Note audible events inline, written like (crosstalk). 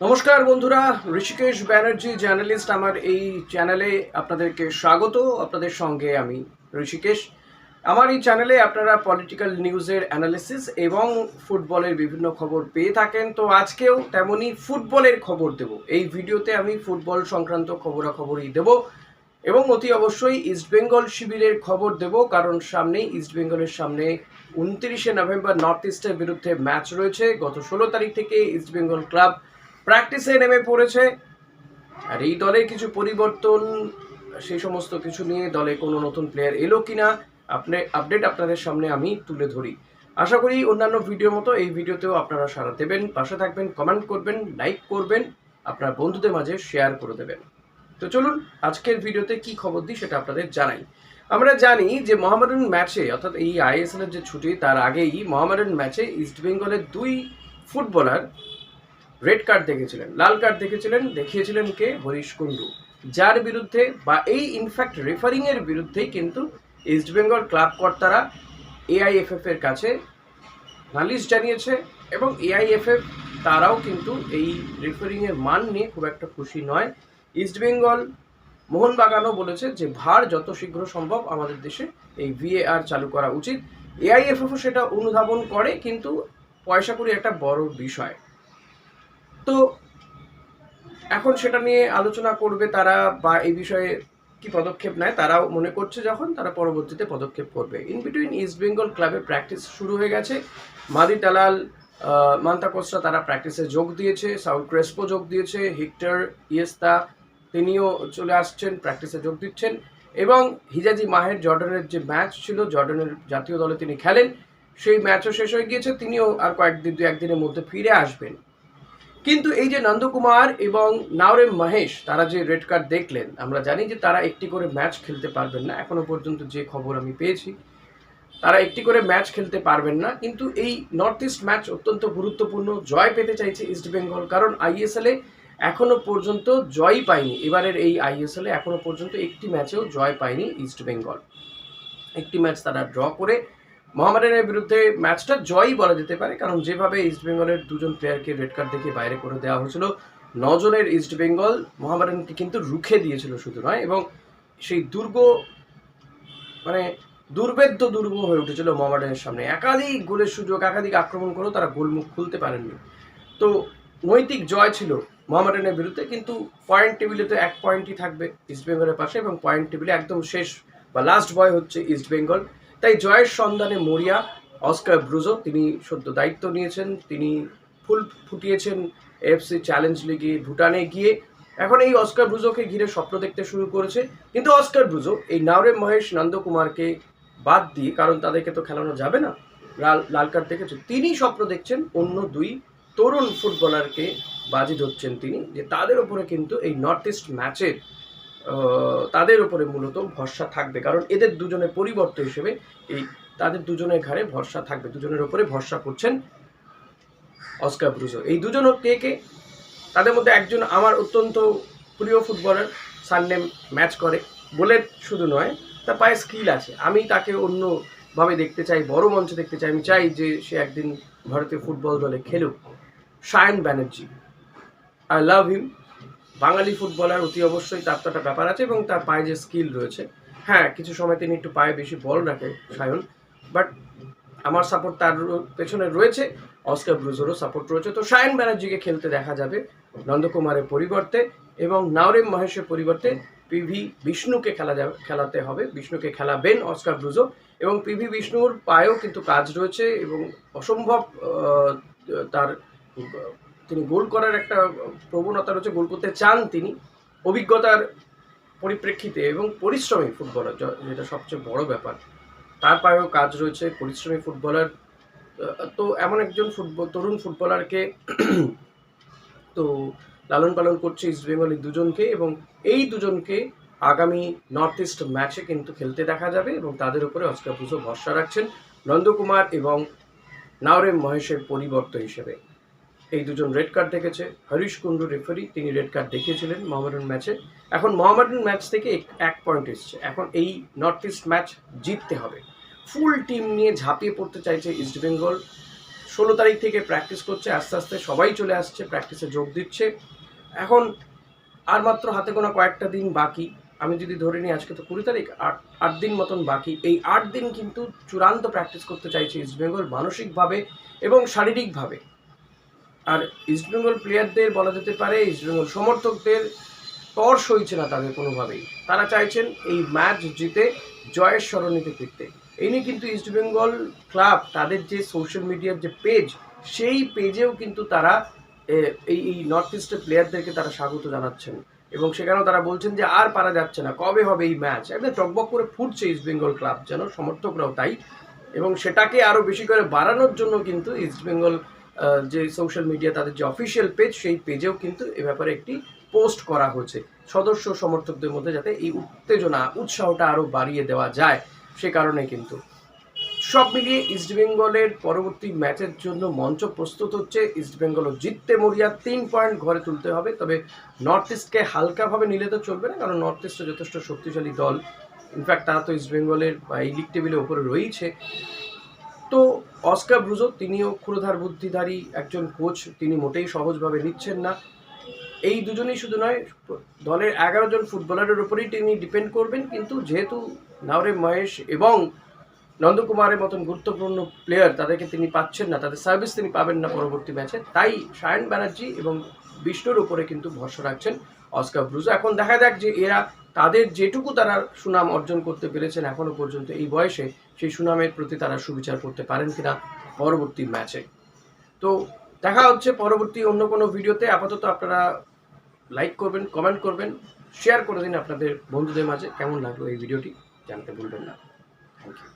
নমস্কার বন্ধুরা, ঋষিকেশ ব্যানার্জি জার্নালিস্ট আমার এই চ্যানেলে আপনাদেরকে স্বাগত। আপনাদের সঙ্গে আমি ঋষিকেশ। আমার এই চ্যানেলে আপনারা পলিটিক্যাল নিউজের অ্যানালিসিস এবং ফুটবলের বিভিন্ন খবর পেয়ে থাকেন। তো আজকেও তেমনই ফুটবলের খবর দেব। এই ভিডিওতে আমি ফুটবল সংক্রান্ত খবরাখবরই দেব এবং অতি অবশ্যই ইস্টবেঙ্গল শিবিরের খবর দেব, কারণ সামনেই ইস্টবেঙ্গলের সামনে উনত্রিশে নভেম্বর নর্থ ইস্টের বিরুদ্ধে ম্যাচ রয়েছে। গত ষোলো তারিখ থেকে ইস্টবেঙ্গল ক্লাব প্র্যাকটিসে নেমে পড়েছে। আর এই দলের কিছু পরিবর্তন, সেই সমস্ত কিছু নিয়ে দলে কোনো নতুন প্লেয়ার এলো কিনা, আপনি আপডেট আপনাদের সামনে আমি তুলে ধরি। আশা করি অন্যান্য ভিডিওর মতো এই ভিডিওতেও আপনারা সাড়া দেবেন। পাশে থাকবেন কমেন্ট করবেন লাইক করবেন, আপনার বন্ধুদের মাঝে শেয়ার করে দেবেন। তো চলুন, আজকের ভিডিওতে কি খবর দিই সেটা আপনাদের জানাই। আমরা জানি যে মোহামেডান ম্যাচে, অর্থাৎ এই আইএসএল এর যে ছুটি, তার আগেই মোহামেডান ম্যাচে ইস্টবেঙ্গলের দুই ফুটবলার রেড কার্ড দেখেছিলেন, লাল কার্ড দেখেছিলেন, দেখিয়েছিলেন কে? হরিশ কুন্ডু যার বিরুদ্ধে বা এই ইনফ্যাক্ট রেফারিং এর বিরুদ্ধেই কিন্তু ইস্টবেঙ্গল ক্লাব কর্তারা এআইএফএফ এর কাছে নালিশ জানিয়েছে এবং এআইএফএফ তারাও কিন্তু এই রেফারিং এর মান নিয়ে খুব একটা খুশি নয়। ইস্টবেঙ্গল মোহনবাগানও বলেছে যে ভার যত শীঘ্র সম্ভব আমাদের দেশে এই ভিএআর চালু করা উচিত। এআইএফএফও সেটা অনুধাবন করে, কিন্তু পয়সা করি একটা বড় বিষয়। তো এখন সেটা নিয়ে আলোচনা করবে তারা বা এই বিষয়ে কি পদক্ষেপ নেয়, তারাও মনে করছে যখন তারা পরবর্তীতে পদক্ষেপ করবে। ইন বিটুইন ইস্ট বেঙ্গল ক্লাবের প্র্যাকটিস শুরু হয়ে গেছে। মাদি দালাল মান্তা কোস্টা তারা প্র্যাকটিসে যোগ দিয়েছে সাউল ক্রেসপো যোগ দিয়েছে, হিক্টর, ইয়েস্তা তিনিও চলে আসছেন প্র্যাকটিসে যোগ দিচ্ছেন এবং হিজাজি মাহের জর্ডানের যে ম্যাচ ছিল, জর্ডানের জাতীয় দলে তিনি খেলেন। সেই ম্যাচও শেষ হয়ে গিয়েছে, তিনিও আর কয়েকদিন দু একদিনের মধ্যে ফিরে আসবেন। কিন্তু এই যে নন্দকুমার এবং নাওরেম মহেশ, তারা যে রেড কার্ড দেখলেন, আমরা জানি যে তারা একটি করে ম্যাচ খেলতে পারবেন না। এখনও পর্যন্ত যে খবর আমি পেয়েছি, তারা একটি করে ম্যাচ খেলতে পারবেন না। কিন্তু এই নর্থ ইস্ট ম্যাচ অত্যন্ত গুরুত্বপূর্ণ জয় পেতে চাইছে ইস্ট বেঙ্গল, কারণ আইএসএলে এখনও পর্যন্ত জয়ই পায়নি। এবারের এই আইএসএলে এখনও পর্যন্ত একটি ম্যাচেও জয় পায়নি ইস্ট বেঙ্গল। একটি ম্যাচ তারা ড্র করে মোহামেডানের বিরুদ্ধে ম্যাচটা জয়ই বলা যেতে পারে, কারণ যেভাবে ইস্ট বেঙ্গলের দুজন প্লেয়ারকে রেড কার্ড দেখিয়ে বাইরে করে দেওয়া হয়েছিল নজনের ইস্ট বেঙ্গল মোহামেডানকে কিন্তু রুখে দিয়েছিল শুধু নয়, এবং সেই দুর্গ মানে দুর্বেদ্য দুর্গ হয়ে উঠেছিল মোহামেডানের সামনে। একাধিক গোলের সুযোগ, একাধিক আক্রমণ করেও তারা গোলমুখ খুলতে পারেননি। তো নৈতিক জয় ছিল মোহামেডানের বিরুদ্ধে, কিন্তু পয়েন্ট টেবিলে তো এক পয়েন্টই থাকবে ইস্ট বেঙ্গলের পাশে, এবং পয়েন্ট টেবিলে একদম শেষ বা লাস্ট বয় হচ্ছে ইস্ট বেঙ্গল তাই জয়ের সন্ধানে মরিয়া, অস্কার ব্রুজো, তিনি সদ্য দায়িত্ব নিয়েছেন, তিনি ফুল ফুটিয়েছেন এফসি চ্যালেঞ্জ লিগে ভুটানে গিয়ে। এখন এই অস্কার ব্রুজোকে ঘিরে স্বপ্ন দেখতে শুরু করেছে। কিন্তু অস্কার ব্রুজো, এই নাওরে মহেশ নন্দকুমারকে বাদ দিয়ে, কারণ তাদেরকে তো খেলানো যাবে না, লাল লাল কার্ড দেখেছে, তিনি স্বপ্ন দেখছেন অন্য দুই তরুণ ফুটবলারকে বাজি ধরছেন তিনি, যে তাদের ওপরে কিন্তু এই নর্থ ইস্ট ম্যাচের তাদের উপরে মূলত ভরসা থাকবে। কারণ এদের দুজনের পরিবর্তন হিসেবে এই তাদের দুজনের ঘাড়ে ভরসা থাকবে। দুজনের ওপরে ভরসা করছেন অস্কার ব্রুজো। এই দুজন কে কে? তাদের মধ্যে একজন আমার অত্যন্ত প্রিয় ফুটবলার, সাননেম ম্যাচ করে। বলে শুধু নয়, তার পায়ে স্কিল আছে। আমি তাকে অন্যভাবে দেখতে চাই, বড় মঞ্চে দেখতে চাই। আমি চাই যে সে একদিন ভারতীয় ফুটবল দলে খেলুক। Sayan Banerjee. I love him. Bangali footballer অতি অবশ্যই তার তো একটা ব্যাপার আছে এবং তার পায়ে যে স্কিল রয়েছে। হ্যাঁ কিছু সময় তিনি একটু পায়ে বেশি বল রাখে, সায়ন বাট আমার সাপোর্ট তার পেছনে রয়েছে অস্কার ব্রুজোরও সাপোর্ট রয়েছে। তো সায়ন ব্যানার্জিকে খেলতে দেখা যাবে নন্দকুমারের পরিবর্তে এবং নাওরেম মহেশের পরিবর্তে পিভি বিষ্ণুকে খেলা যাবে, খেলাতে হবে। বিষ্ণুকে খেলাবেন অস্কার ব্রুজো এবং পিভি বিষ্ণুর পায়েও কিন্তু কাজ রয়েছে এবং অসম্ভব তার তিনি গোল করার একটা প্রবণতা রয়েছে, গোল করতে চান তিনি। অভিজ্ঞতার পরিপ্রেক্ষিতে এবং পরিশ্রমী ফুটবলার যেটা সবচেয়ে বড় ব্যাপার। তার পায়েও কাজ রয়েছে পরিশ্রমী ফুটবলার। তো এমন একজন ফুটবল তরুণ ফুটবলারকে (clears throat) তো লালন পালন করছে ইস্ট বেঙ্গল এই দুজনকে এবং এই দুজনকে আগামী নর্থ ইস্ট ম্যাচে কিন্তু খেলতে দেখা যাবে এবং তাদের উপরে অস্কার পুজো ভরসা রাখছেন নন্দকুমার এবং নাওরেম মহেশের পরিবর্তন হিসেবে। এই দুজন রেড কার্ড দেখেছে। হরিশ কুন্ডু রেফারি তিনি রেড কার্ড দেখিয়েছিলেন মোহামেডান ম্যাচে এখন মোহামেডান ম্যাচ থেকে এক- পয়েন্ট এসছে। এখন এই নর্থ ইস্ট ম্যাচ জিততে হবে। ফুল টিম নিয়ে ঝাঁপিয়ে পড়তে চাইছে ইস্ট বেঙ্গল ষোলো তারিখ থেকে প্র্যাকটিস করছে, আস্তে আস্তে সবাই চলে আসছে প্র্যাকটিসে যোগ দিচ্ছে। এখন আর মাত্র হাতে গোনা কয়েকটা দিন বাকি। আমি যদি ধরে নিই, আজকে তো কুড়ি তারিখ, আট আট দিন মতন বাকি। এই আট দিন কিন্তু চূড়ান্ত প্র্যাকটিস করতে চাইছে ইস্টবেঙ্গল মানসিকভাবে এবং শারীরিকভাবে। আর ইস্টবেঙ্গল প্লেয়ারদের বলা যেতে পারে ইস্টবেঙ্গল সমর্থকদের তর সইছে না তাদের কোনোভাবেই। তারা চাইছেন এই ম্যাচ জিতে জয়ের স্মরণীতে ফিরতে। এই নিয়ে কিন্তু ইস্টবেঙ্গল ক্লাব তাদের যে সোশ্যাল মিডিয়ার যে পেজ সেই পেজেও কিন্তু তারা এই এই নর্থ ইস্টের প্লেয়ারদেরকে তারা স্বাগত জানাচ্ছেন। এবং সেখানেও তারা বলছেন যে আর পারা যাচ্ছে না, কবে হবে এই ম্যাচ একদম টকবক করে ফুটছে ইস্টবেঙ্গল ক্লাব যেন সমর্থকরাও তাই। এবং সেটাকে আরও বেশি করে বাড়ানোর জন্য কিন্তু ইস্টবেঙ্গল যে সোশ্যাল মিডিয়া তাদের যে অফিসিয়াল পেজ সেই পেজেও কিন্তু এ ব্যাপারে একটি পোস্ট করা হয়েছে। সদস্য সমর্থকদের মধ্যে যাতে এই উত্তেজনা, উৎসাহটা আরও বাড়িয়ে দেওয়া যায়, সে কারণে কিন্তু। সব মিলিয়ে ইস্টবেঙ্গলের পরবর্তী ম্যাচের জন্য মঞ্চ প্রস্তুত হচ্ছে। ইস্টবেঙ্গলও জিততে মরিয়া তিন পয়েন্ট ঘরে তুলতে হবে। তবে নর্থ ইস্টকে হালকাভাবে নিলে তো চলবে না, কারণ নর্থ ইস্টও যথেষ্ট শক্তিশালী দল। ইনফ্যাক্ট তারা তো ইস্টবেঙ্গলের এই লিগ টেবিলের ওপরে রয়েছে তো অস্কার ব্রুজো, তিনিও ক্ষুরধার বুদ্ধিধারী একজন কোচ, তিনি মোটেই সহজভাবে নিচ্ছেন না। এই দুজনেই শুধু নয়, দলের এগারো জন ফুটবলারের উপরেই তিনি ডিপেন্ড করবেন, কিন্তু যেহেতু নাওরে মহেশ এবং নন্দকুমারের মতন গুরুত্বপূর্ণ প্লেয়ার তাদেরকে তিনি পাচ্ছেন না, তাদের সার্ভিস তিনি পাবেন না পরবর্তী ম্যাচে, তাই সায়ন ব্যানার্জি এবং বিষ্ণুর উপরে কিন্তু ভরসা রাখছেন অস্কার ব্রুজো। এখন দেখা যাক যে এরা তাদের যেটুকু তারা সুনাম অর্জন করতে পেরেছেন এখনও পর্যন্ত এই বয়সে, সেই সুনামের প্রতি তারা সুবিচার করতে পারেন কিনা পরবর্তী ম্যাচে। তো দেখা হচ্ছে পরবর্তী অন্য কোনো ভিডিওতে। আপাতত আপনারা লাইক করবেন, কমেন্ট করবেন, শেয়ার করে দিন আপনাদের বন্ধুদের মাঝে। কেমন লাগল এই ভিডিওটি জানতে ভুলবেন না। Thank you.